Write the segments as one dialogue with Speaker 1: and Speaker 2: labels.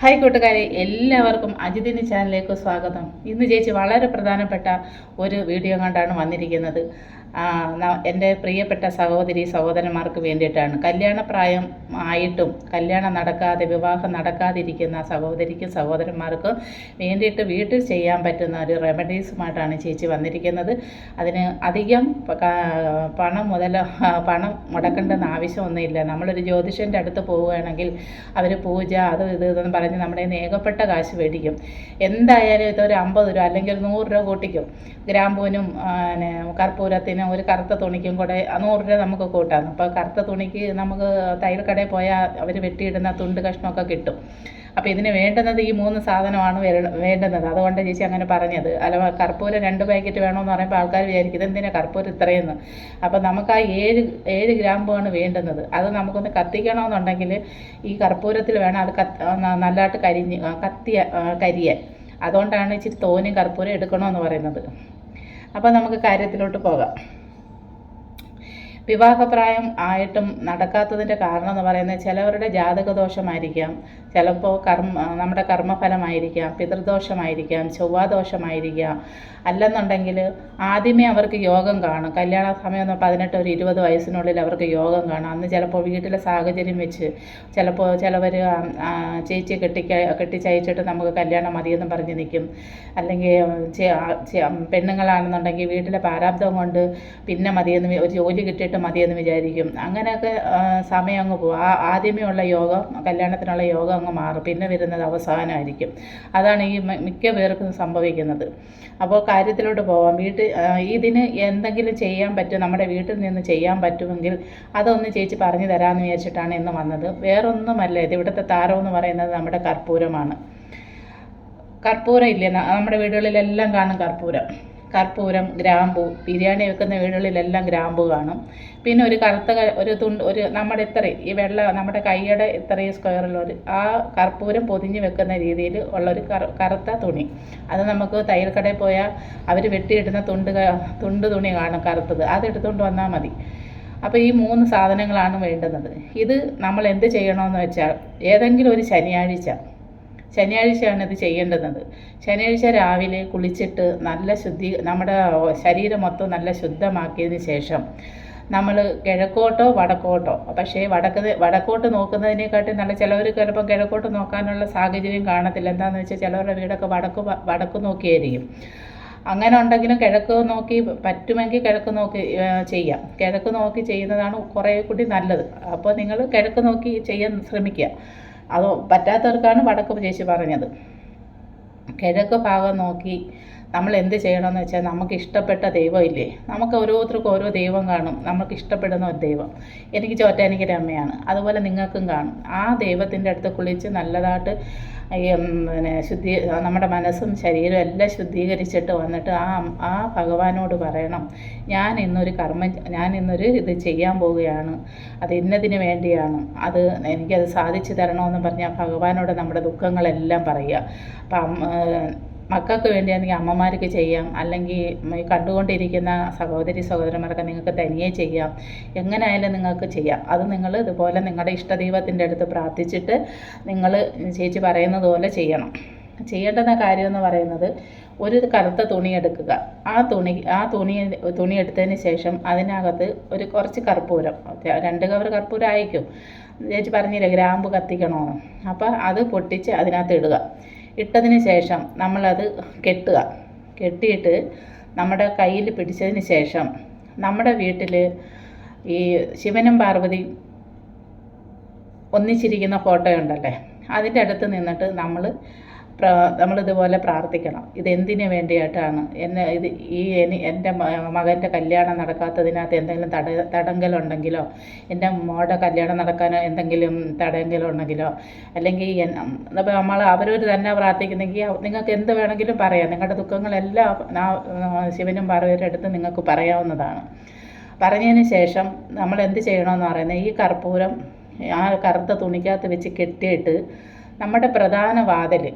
Speaker 1: Hi കൂട്ടുകാരെ എല്ലാവർക്കും അജിതിന് ചാനലിലേക്ക് സ്വാഗതം. ഇന്ന് ചേച്ചി വളരെ പ്രധാനപ്പെട്ട ഒരു വീഡിയോ കണ്ടാണ് വന്നിരിക്കുന്നത്. എന്റെ പ്രിയപ്പെട്ട സഹോദരി സഹോദരന്മാർക്ക് വേണ്ടിയിട്ടാണ്. കല്യാണപ്രായം ആയിട്ടും കല്യാണം നടക്കാതെ വിവാഹം നടക്കാതിരിക്കുന്ന സഹോദരിക്കും സഹോദരന്മാർക്കും വേണ്ടിയിട്ട് വീട്ടിൽ ചെയ്യാൻ പറ്റുന്ന ഒരു റെമഡീസുമായിട്ടാണ് ചേച്ചി വന്നിരിക്കുന്നത്. അതിന് അധികം പണം മുതൽ പണം മുടക്കേണ്ടെന്ന് ആവശ്യമൊന്നുമില്ല. നമ്മളൊരു ജ്യോതിഷന്റെ അടുത്ത് പോവുകയാണെങ്കിൽ അവർ പൂജ അത് ഇത് ഇതെന്ന് പറഞ്ഞ് നമ്മുടെ ഏകപ്പെട്ട കാശ് മേടിക്കും. എന്തായാലും ഇതൊരു അമ്പത് രൂപ അല്ലെങ്കിൽ നൂറ് രൂപ കൂട്ടിക്കും. ഗ്രാമ്പൂനും ആ, പിന്നെ ഒരു കറുത്ത തുണിക്കും കൂടെ നൂറ് രൂപ നമുക്ക് കൂട്ടാം. അപ്പോൾ കറുത്ത തുണിക്ക് നമുക്ക് തയ്യൽ കടയിൽ പോയാൽ അവർ വെട്ടിയിടുന്ന തുണ്ട് കഷ്ണമൊക്കെ കിട്ടും. അപ്പോൾ ഇതിന് വേണ്ടുന്നത് ഈ മൂന്ന് സാധനമാണ് വേണ്ടുന്നത്. അതുകൊണ്ട് ചേച്ചി അങ്ങനെ പറഞ്ഞത്. അല്ല കർപ്പൂരം രണ്ട് പാക്കറ്റ് വേണമെന്ന് പറയുമ്പോൾ ആൾക്കാർ വിചാരിക്കും ഇതെന്തിനാ കർപ്പൂരം ഇത്രയെന്ന്? അപ്പോൾ നമുക്ക് ആ ഏഴ് ഏഴ് ഗ്രാമ്പാണ് വേണ്ടുന്നത്. അത് നമുക്കൊന്ന് കത്തിക്കണമെന്നുണ്ടെങ്കിൽ ഈ കർപ്പൂരത്തിൽ വേണം അത് കത്ത് നല്ലതായിട്ട് കരിഞ്ഞ് കത്തിയ കരിയാൻ. അതുകൊണ്ടാണ് ഇച്ചിരി തോനും കർപ്പൂരം എടുക്കണമെന്ന് പറയുന്നത്. അപ്പോൾ നമുക്ക് കാര്യത്തിലോട്ട് പോകാം. വിവാഹപ്രായം ആയിട്ടും നടക്കാത്തതിന്റെ കാരണം എന്ന് പറയുന്നത് ചിലവരുടെ ജാതകദോഷമായിരിക്കാം. ചിലപ്പോൾ കർമ്മ നമ്മുടെ കർമ്മഫലമായിരിക്കാം പിതൃദോഷമായിരിക്കാം ചൊവ്വാദോഷമായിരിക്കാം. അല്ലെന്നുണ്ടെങ്കിൽ ആദ്യമേ അവർക്ക് യോഗം കാണും. കല്യാണ സമയം പതിനെട്ട് ഒരു ഇരുപത് വയസ്സിനുള്ളിൽ അവർക്ക് യോഗം കാണും. അന്ന് ചിലപ്പോൾ വീട്ടിലെ സാഹചര്യം വെച്ച് ചിലപ്പോൾ ചിലവർ ചേച്ചി കെട്ടിക്ക കെട്ടിച്ചയച്ചിട്ട് നമുക്ക് കല്യാണം മതിയെന്ന് പറഞ്ഞ് നിൽക്കും അല്ലെങ്കിൽ പെണ്ണുങ്ങളാണെന്നുണ്ടെങ്കിൽ വീട്ടിലെ പ്രാരാബ്ദം കൊണ്ട് പിന്നെ മതിയെന്ന് ഒരു ജോലി കിട്ടിയിട്ട് മതിയെന്ന് വിചാരിക്കും. അങ്ങനെയൊക്കെ സമയം അങ്ങ് പോകും ആ ആദ്യമേ ഉള്ള യോഗം കല്യാണത്തിനുള്ള യോഗം അങ്ങ് മാറും. പിന്നെ വരുന്നത് അവസാനമായിരിക്കും. അതാണ് ഈ മിക്ക പേർക്കും സംഭവിക്കുന്നത്. അപ്പോൾ കാര്യത്തിലോട്ട് പോവാം. വീട്ടിൽ ഇതിന് എന്തെങ്കിലും ചെയ്യാൻ പറ്റും നമ്മുടെ വീട്ടിൽ നിന്ന് ചെയ്യാൻ പറ്റുമെങ്കിൽ അതൊന്ന് ചേച്ചി പറഞ്ഞു തരാമെന്ന് വിചാരിച്ചിട്ടാണ് ഇന്ന് വന്നത്. വേറൊന്നുമല്ല ഇത് ഇവിടുത്തെ താരം എന്ന് പറയുന്നത് നമ്മുടെ കർപ്പൂരമാണ്. കർപ്പൂരം ഇല്ലേ? നമ്മുടെ വീടുകളിലെല്ലാം കാണും കർപ്പൂരം. കർപ്പൂരം ഗ്രാമ്പു ബിരിയാണി വെക്കുന്ന വീടുകളിലെല്ലാം ഗ്രാമ്പു കാണും. പിന്നെ ഒരു കറുത്ത ഒരു തുണ്ട് ഒരു നമ്മുടെ ഇത്രയും ഈ വെള്ള നമ്മുടെ കൈയുടെ ഇത്രയും സ്ക്വയറിലൊരു ആ കർപ്പൂരം പൊതിഞ്ഞ് വെക്കുന്ന രീതിയിൽ ഉള്ളൊരു കറ- കറുത്ത തുണി. അത് നമുക്ക് തയ്യൽ കടയിൽ പോയാൽ അവർ വെട്ടിയിടുന്ന തുണ്ട് തുണ്ട് തുണി കാണും കറുത്തത്. അത് എടുത്തുകൊണ്ട് വന്നാൽ മതി. അപ്പോൾ ഈ മൂന്ന് സാധനങ്ങളാണ് വേണ്ടുന്നത്. ഇത് നമ്മൾ എന്ത് ചെയ്യണമെന്ന് വെച്ചാൽ ഏതെങ്കിലും ഒരു ശനിയാഴ്ച ശനിയാഴ്ചയാണ് ഇത് ചെയ്യേണ്ടുന്നത്. ശനിയാഴ്ച രാവിലെ കുളിച്ചിട്ട് നല്ല ശുദ്ധി നമ്മുടെ ശരീരം മൊത്തം നല്ല ശുദ്ധമാക്കിയതിന് ശേഷം നമ്മൾ കിഴക്കോട്ടോ വടക്കോട്ടോ പക്ഷേ വടക്ക് വടക്കോട്ട് നോക്കുന്നതിനെക്കാട്ടി നല്ല ചിലവർ ചിലപ്പോൾ കിഴക്കോട്ട് നോക്കാനുള്ള സാഹചര്യം കാണത്തില്ല. എന്താണെന്ന് വെച്ചാൽ ചിലവരുടെ വീടൊക്കെ വടക്ക് വടക്ക് നോക്കിയായിരിക്കും. അങ്ങനെ ഉണ്ടെങ്കിലും കിഴക്ക് നോക്കി പറ്റുമെങ്കിൽ കിഴക്ക് നോക്കി ചെയ്യാം. കിഴക്ക് നോക്കി ചെയ്യുന്നതാണ് കുറേ കൂടി നല്ലത്. അപ്പോൾ നിങ്ങൾ കിഴക്ക് നോക്കി ചെയ്യാൻ ശ്രമിക്കുക. അത് പറ്റാത്തവർക്കാണ് വടക്ക് ചേച്ചി പറഞ്ഞത്. കിഴക്ക് ഭാഗം നോക്കി നമ്മൾ എന്ത് ചെയ്യണമെന്ന് വെച്ചാൽ നമുക്ക് ഇഷ്ടപ്പെട്ട ദൈവമില്ലേ? നമുക്ക് ഓരോരുത്തർക്കും ഓരോ ദൈവം കാണും. നമുക്ക് ഇഷ്ടപ്പെടുന്ന ഒരു ദൈവം. എനിക്ക് ചോറ്റാനിക്കര അമ്മയാണ്. അതുപോലെ നിങ്ങൾക്കും കാണും. ആ ദൈവത്തിന്റെ അടുത്ത് കുളിച്ച് നല്ലതായിട്ട് പിന്നെ ശുദ്ധീ നമ്മുടെ മനസ്സും ശരീരവും എല്ലാം ശുദ്ധീകരിച്ചിട്ട് വന്നിട്ട് ആ ആ ഭഗവാനോട് പറയണം ഞാൻ ഇന്നൊരു കർമ്മം ഞാൻ ഇന്നൊരു ഇത് ചെയ്യാൻ പോവുകയാണ്. അത് ഇന്നതിന് വേണ്ടിയാണ്. അത് എനിക്കത് സാധിച്ചു തരണമെന്ന് പറഞ്ഞാൽ ഭഗവാനോട് നമ്മുടെ ദുഃഖങ്ങളെല്ലാം പറയുക. അപ്പം മക്കൾക്ക് വേണ്ടിയാണെങ്കിൽ അമ്മമാർക്ക് ചെയ്യാം. അല്ലെങ്കിൽ കണ്ടുകൊണ്ടിരിക്കുന്ന സഹോദരി സഹോദരന്മാർക്ക് നിങ്ങൾക്ക് തനിയെ ചെയ്യാം. എങ്ങനെയായാലും നിങ്ങൾക്ക് ചെയ്യാം. അത് നിങ്ങൾ ഇതുപോലെ നിങ്ങളുടെ ഇഷ്ടദൈവത്തിന്റെ അടുത്ത് പ്രാർത്ഥിച്ചിട്ട് നിങ്ങൾ ചേച്ചി പറയുന്നത് പോലെ ചെയ്യണം. ചെയ്യേണ്ടുന്ന കാര്യം എന്ന് പറയുന്നത് ഒരു കറുത്ത തുണി എടുക്കുക. ആ തുണി ആ തുണി തുണി എടുത്തതിന് ശേഷം അതിനകത്ത് ഒരു കുറച്ച് കർപ്പൂരം. രണ്ട് കവർ കർപ്പൂരം അയക്കും ചേച്ചി പറഞ്ഞില്ലേ ഗ്രാമ്പ് കത്തിക്കണമെന്ന് അപ്പോൾ അത് പൊട്ടിച്ച് അതിനകത്ത് ഇടുക. ഇട്ടതിന് ശേഷം നമ്മളത് കെട്ടുക. കെട്ടിയിട്ട് നമ്മുടെ കയ്യിൽ പിടിച്ചതിന് ശേഷം നമ്മുടെ വീട്ടിൽ ഈ ശിവനും പാർവതിയും ഒന്നിച്ചിരിക്കുന്ന ഫോട്ടോ ഉണ്ടല്ലേ അതിന്റെ അടുത്ത് നിന്നിട്ട് നമ്മൾ നമ്മളിതുപോലെ പ്രാർത്ഥിക്കണം. ഇതെന്തിനു വേണ്ടിയിട്ടാണ് എന്നെ ഇത് ഈ എനി എന്റെ മകന്റെ കല്യാണം നടക്കാത്തതിനകത്ത് എന്തെങ്കിലും തട തടങ്കലുണ്ടെങ്കിലോ? എന്റെ മോളുടെ കല്യാണം നടക്കാൻ എന്തെങ്കിലും തടങ്കലുണ്ടെങ്കിലോ? അല്ലെങ്കിൽ അപ്പോൾ നമ്മൾ അവരവർ തന്നെ പ്രാർത്ഥിക്കുന്നെങ്കിൽ നിങ്ങൾക്ക് എന്ത് വേണമെങ്കിലും പറയാം. നിങ്ങളുടെ ദുഃഖങ്ങളെല്ലാം ശിവനും പാർവതിയുടെ അടുത്ത് നിങ്ങൾക്ക് പറയാവുന്നതാണ്. പറഞ്ഞതിന് ശേഷം നമ്മൾ എന്ത് ചെയ്യണമെന്ന് പറയുന്നത് ഈ കർപ്പൂരം ആ കറുത്ത തുണിക്കകത്ത് വെച്ച് കെട്ടിയിട്ട് നമ്മുടെ പ്രധാന വാതിൽ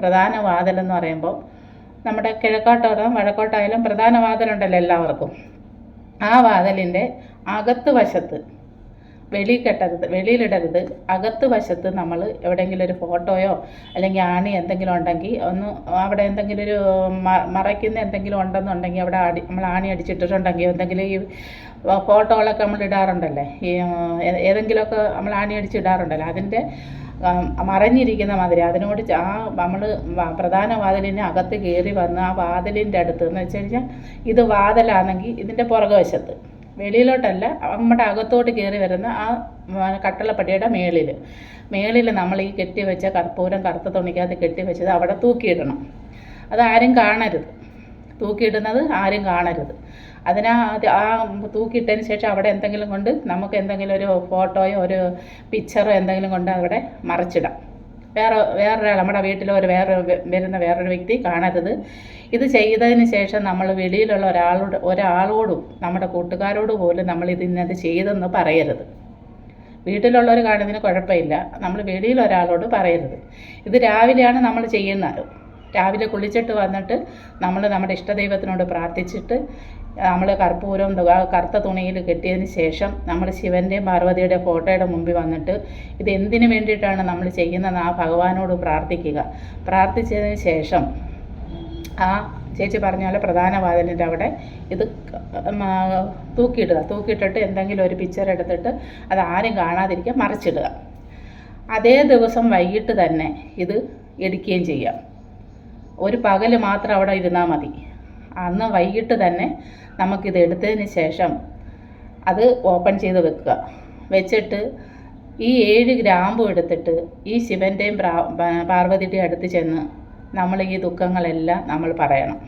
Speaker 1: പ്രധാന വാതിലെന്ന് പറയുമ്പോൾ നമ്മുടെ കിഴക്കോട്ടായാലും വടക്കോട്ടായാലും പ്രധാന വാതിലുണ്ടല്ലോ എല്ലാവർക്കും. ആ വാതിലിന്റെ അകത്ത് വശത്ത് വെളി കെട്ടരുത് വെളിയിലിടരുത് അകത്ത് വശത്ത് നമ്മൾ എവിടെയെങ്കിലും ഒരു ഫോട്ടോയോ അല്ലെങ്കിൽ ആണി എന്തെങ്കിലും ഉണ്ടെങ്കിൽ ഒന്ന് അവിടെ എന്തെങ്കിലും ഒരു മറയ്ക്കുന്ന എന്തെങ്കിലും ഉണ്ടെന്നുണ്ടെങ്കിൽ അവിടെ അടി നമ്മൾ ആണി അടിച്ചിട്ടിട്ടുണ്ടെങ്കിൽ എന്തെങ്കിലും ഈ ഫോട്ടോകളൊക്കെ നമ്മൾ ഇടാറുണ്ടല്ലേ? ഈ ഏതെങ്കിലുമൊക്കെ നമ്മൾ ആണി അടിച്ചിടാറുണ്ടല്ലോ. അതിന്റെ മറഞ്ഞിരിക്കുന്ന മാതിരി. അതിനോട് ആ നമ്മൾ പ്രധാന വാതിലിന് അകത്ത് കയറി വന്ന് ആ വാതിലിന്റെ അടുത്ത് എന്ന് വെച്ച് കഴിഞ്ഞാൽ ഇത് വാതിലാണെങ്കിൽ ഇതിന്റെ പുറകുവശത്ത് വെളിയിലോട്ടല്ല നമ്മുടെ അകത്തോട്ട് കയറി വരുന്ന ആ കട്ടളപ്പടിയുടെ മേളിൽ മേളിൽ നമ്മൾ ഈ കെട്ടി വെച്ച കർപ്പൂരം കറുത്ത തുണിക്കകത്ത് കെട്ടി വെച്ചത് അവിടെ തൂക്കിയിടണം. അത് ആരും കാണരുത്. തൂക്കിയിടുന്നത് ആരും കാണരുത്. അതിനാ ആ തൂക്കിയിട്ടതിന് ശേഷം അവിടെ എന്തെങ്കിലും കൊണ്ട് നമുക്ക് എന്തെങ്കിലും ഒരു ഫോട്ടോയോ ഒരു പിക്ചറോ എന്തെങ്കിലും കൊണ്ട് അവിടെ മറച്ചിടാം. വേറെ വേറൊരാൾ നമ്മുടെ വീട്ടിലോ ഒരു വേറെ വരുന്ന വേറൊരു വ്യക്തി കാണരുത്. ഇത് ചെയ്തതിന് ശേഷം നമ്മൾ വെളിയിലുള്ള ഒരാളോട് ഒരാളോടും നമ്മുടെ കൂട്ടുകാരോട് പോലും നമ്മൾ ഇത് ഇന്നത് ചെയ്തെന്ന് പറയരുത്. വീട്ടിലുള്ളവർ കാണുന്നതിന് കുഴപ്പമില്ല. നമ്മൾ വെളിയിൽ ഒരാളോട് പറയരുത്. ഇത് രാവിലെയാണ് നമ്മൾ ചെയ്യുന്നത്. രാവിലെ കുളിച്ചിട്ട് വന്നിട്ട് നമ്മൾ നമ്മുടെ ഇഷ്ടദൈവത്തിനോട് പ്രാർത്ഥിച്ചിട്ട് നമ്മൾ കർപ്പൂരം കറുത്ത തുണിയിൽ കെട്ടിയതിന് ശേഷം നമ്മൾ ശിവന്റെയും പാർവതിയുടെയും ഫോട്ടോയുടെ മുമ്പിൽ വന്നിട്ട് ഇത് എന്തിനു വേണ്ടിയിട്ടാണ് നമ്മൾ ചെയ്യുന്നത് ആ ഭഗവാനോട് പ്രാർത്ഥിക്കുക. പ്രാർത്ഥിച്ചതിന് ശേഷം ആ ചേച്ചി പറഞ്ഞ പോലെ പ്രധാന വാതിലിന്റെ അവിടെ ഇത് തൂക്കിയിടുക. തൂക്കിയിട്ടിട്ട് എന്തെങ്കിലും ഒരു പിക്ചർ എടുത്തിട്ട് അത് ആരും കാണാതിരിക്കാൻ മറിച്ചിടുക. അതേ ദിവസം വൈകിട്ട് തന്നെ ഇത് എടുക്കുകയും ചെയ്യാം. ഒരു പകൽ മാത്രം അവിടെ ഇരുന്നാൽ മതി. അന്ന് വൈകിട്ട് തന്നെ നമുക്കിത് എടുത്തതിന് ശേഷം അത് ഓപ്പൺ ചെയ്ത് വെക്കുക. വെച്ചിട്ട് ഈ ഏഴ് ഗ്രാമ്പും എടുത്തിട്ട് ഈ ശിവന്റെയും പാർവതിയുടെയും അടുത്ത് ചെന്ന് നമ്മൾ ഈ ദുഃഖങ്ങളെല്ലാം നമ്മൾ പറയണം.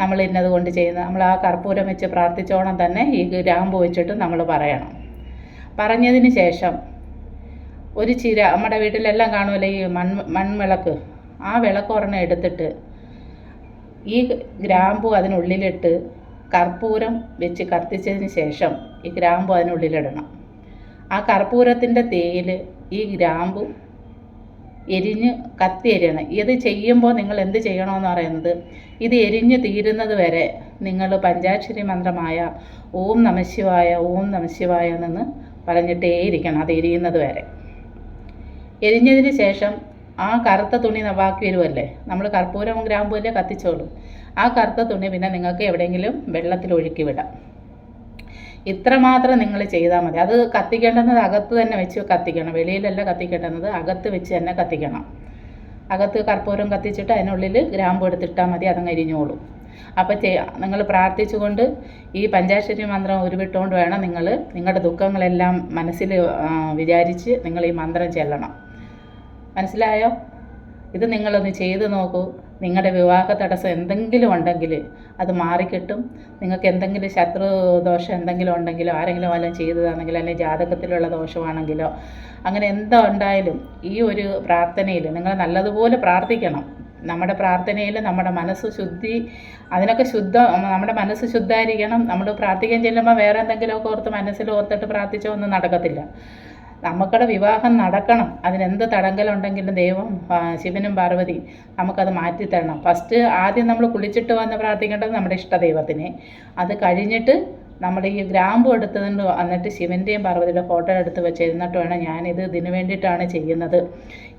Speaker 1: നമ്മൾ ഇന്നത് കൊണ്ട് ചെയ്യുന്ന നമ്മൾ ആ കർപ്പൂരം വെച്ച് പ്രാർത്ഥിച്ചോണം തന്നെ ഈ ഗ്രാമ്പ് വെച്ചിട്ട് നമ്മൾ പറയണം. പറഞ്ഞതിന് ശേഷം ഒരു ചിര നമ്മുടെ വീട്ടിലെല്ലാം കാണുമല്ലോ ഈ മൺ മൺവിളക്ക്. ആ വിളക്കൊരെണ്ണം എടുത്തിട്ട് ഈ ഗ്രാമ്പു അതിനുള്ളിലിട്ട് കർപ്പൂരം വെച്ച് കത്തിച്ചതിന് ശേഷം ഈ ഗ്രാമ്പു അതിനുള്ളിലിടണം. ആ കർപ്പൂരത്തിന്റെ തേയിൽ ഈ ഗ്രാമ്പു എരിഞ്ഞ് കത്തി എരിയണം. ഇത് ചെയ്യുമ്പോൾ നിങ്ങൾ എന്ത് ചെയ്യണമെന്ന് പറയുന്നത് ഇത് എരിഞ്ഞ് തീരുന്നത് വരെ നിങ്ങൾ പഞ്ചാക്ഷരി മന്ത്രമായ ഓം നമശിവായ ഓം നമശിവായ എന്ന് പറഞ്ഞിട്ടേയിരിക്കണം അത് എരിയുന്നത് വരെ. എരിഞ്ഞതിന് ശേഷം ആ കറുത്ത തുണി ബാക്കി വരുമല്ലേ നമ്മൾ കർപ്പൂരം ഗ്രാമ്പൂല്ലേ കത്തിച്ചോളൂ. ആ കറുത്ത തുണി പിന്നെ നിങ്ങൾക്ക് എവിടെയെങ്കിലും വെള്ളത്തിൽ ഒഴുക്കി വിടാം. ഇത്രമാത്രം നിങ്ങൾ ചെയ്താൽ മതി. അത് കത്തിക്കേണ്ടുന്നത് അകത്ത് തന്നെ വെച്ച് കത്തിക്കണം. വെളിയിലല്ല കത്തിക്കേണ്ടുന്നത് അകത്ത് വെച്ച് തന്നെ കത്തിക്കണം. അകത്ത് കർപ്പൂരം കത്തിച്ചിട്ട് അതിനുള്ളിൽ ഗ്രാമ്പ് എടുത്തിട്ടാൽ മതി അതങ്ങ് അരിഞ്ഞോളും. അപ്പോൾ നിങ്ങൾ പ്രാർത്ഥിച്ചുകൊണ്ട് ഈ പഞ്ചാക്ഷരി മന്ത്രം ഉരുവിട്ടുകൊണ്ട് വേണം നിങ്ങൾ നിങ്ങളുടെ ദുഃഖങ്ങളെല്ലാം മനസ്സിൽ വിചാരിച്ച് നിങ്ങൾ ഈ മന്ത്രം ചെല്ലണം. മനസ്സിലായോ? ഇത് നിങ്ങളൊന്ന് ചെയ്ത് നോക്കൂ. നിങ്ങളുടെ വിവാഹ തടസ്സം എന്തെങ്കിലും ഉണ്ടെങ്കിൽ അത് മാറിക്കിട്ടും. നിങ്ങൾക്ക് എന്തെങ്കിലും ശത്രു ദോഷം എന്തെങ്കിലും ഉണ്ടെങ്കിലോ ആരെങ്കിലും വല്ലതും ചെയ്തതാണെങ്കിലോ അല്ലെങ്കിൽ ജാതകത്തിലുള്ള ദോഷമാണെങ്കിലോ അങ്ങനെ എന്താ ഉണ്ടായാലും ഈ ഒരു പ്രാർത്ഥനയിൽ നിങ്ങൾ നല്ലതുപോലെ പ്രാർത്ഥിക്കണം. നമ്മുടെ പ്രാർത്ഥനയിൽ നമ്മുടെ മനസ്സ് ശുദ്ധി അതിനൊക്കെ ശുദ്ധ നമ്മുടെ മനസ്സ് ശുദ്ധമായിരിക്കണം. നമ്മൾ പ്രാർത്ഥിക്കാൻ ചെല്ലുമ്പോൾ വേറെ എന്തെങ്കിലുമൊക്കെ ഓർത്ത് മനസ്സിൽ ഓർത്തിട്ട് പ്രാർത്ഥിച്ചോ ഒന്നും നടക്കത്തില്ല. നമുക്കടെ വിവാഹം നടക്കണം. അതിനെന്ത് തടങ്കലുണ്ടെങ്കിലും ദൈവം ശിവനും പാർവതി നമുക്കത് മാറ്റിത്തരണം. ഫസ്റ്റ് ആദ്യം നമ്മൾ കുളിച്ചിട്ട് വന്ന് പ്രാർത്ഥിക്കേണ്ടത് നമ്മുടെ ഇഷ്ടദൈവത്തിനെ. അത് കഴിഞ്ഞിട്ട് നമ്മൾ ഈ ഗ്രാമ്പു എടുത്തതുകൊണ്ട് വന്നിട്ട് ശിവന്റെയും പാർവതിയുടെ ഫോട്ടോ എടുത്ത് വെച്ച് എന്നിട്ട് വേണം ഞാനിത് ഇതിനു വേണ്ടിയിട്ടാണ് ചെയ്യുന്നത്.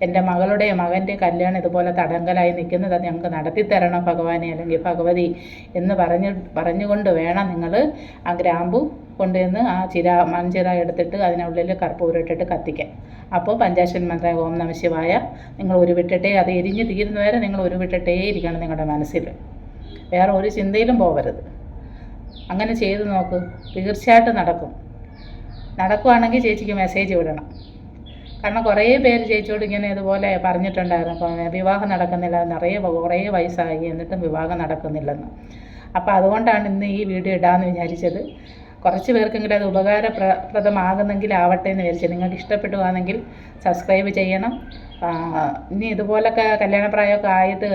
Speaker 1: എന്റെ മകളുടെ മകന്റെ കല്യാണം ഇതുപോലെ തടങ്കലായി നിൽക്കുന്നത് അത് ഞങ്ങൾക്ക് നടത്തിത്തരണം ഭഗവാനെ അല്ലെങ്കിൽ ഭഗവതി എന്ന് പറഞ്ഞ് പറഞ്ഞുകൊണ്ട് വേണം നിങ്ങൾ ആ ഗ്രാമ്പു കൊണ്ടുവന്ന് ആ ചിര മൺചിര എടുത്തിട്ട് അതിനുള്ളിൽ കർപ്പൂരം കത്തിക്കാൻ. അപ്പോൾ പഞ്ചാശൻ മന്ത്ര ഓം നമശിവായ നിങ്ങൾ ഉരുവിട്ടിട്ടേ അത് എരിഞ്ഞ് തീരുന്നവരെ നിങ്ങൾ ഉരുവിട്ടിട്ടേ ഇരിക്കണം നിങ്ങളുടെ മനസ്സിൽ. വേറെ ഒരു ചിന്തയിലും പോകരുത് അങ്ങനെ ചെയ്ത് നോക്ക്. തീർച്ചയായിട്ടും നടക്കും. നടക്കുവാണെങ്കിൽ ചേച്ചിക്ക് മെസ്സേജ് വിടണം. കാരണം കുറേ പേര് ചേച്ചിയോട് ഇങ്ങനെ ഇതുപോലെ പറഞ്ഞിട്ടുണ്ടായിരുന്നു. അപ്പം വിവാഹം നടക്കുന്നില്ല നിറയെ കുറേ വയസ്സായി എന്നിട്ടും വിവാഹം നടക്കുന്നില്ലെന്ന്. അപ്പോൾ അതുകൊണ്ടാണ് ഇന്ന് ഈ വീഡിയോ ഇടാമെന്ന് വിചാരിച്ചത്. കുറച്ച് പേർക്കെങ്കിലും അത് ഉപകാരപ്രദമാകുന്നെങ്കിൽ ആവട്ടെ എന്ന് വിചാരിച്ചു നിങ്ങൾക്ക് ഇഷ്ടപ്പെടുകയാണെങ്കിൽ സബ്സ്ക്രൈബ് ചെയ്യണം. ഇനി ഇതുപോലൊക്കെ കല്യാണപ്രായമൊക്കെ ആയിട്ട്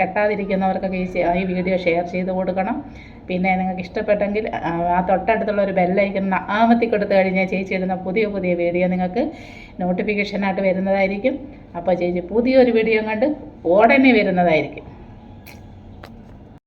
Speaker 1: കെട്ടാതിരിക്കുന്നവർക്കൊക്കെ ഈ വീഡിയോ ഷെയർ ചെയ്ത് കൊടുക്കണം. പിന്നെ നിങ്ങൾക്ക് ഇഷ്ടപ്പെട്ടെങ്കിൽ ആ, തൊട്ടടുത്തുള്ള ഒരു ബെല്ലൈക്കൺ ആമത്തി കൊടുത്തു കഴിഞ്ഞാൽ ചേച്ചി ഇടുന്ന പുതിയ പുതിയ വീഡിയോ നിങ്ങൾക്ക് നോട്ടിഫിക്കേഷനായിട്ട് വരുന്നതായിരിക്കും. അപ്പോൾ ചേച്ചി പുതിയൊരു വീഡിയോ കണ്ട് ഉടനെ വരുന്നതായിരിക്കും.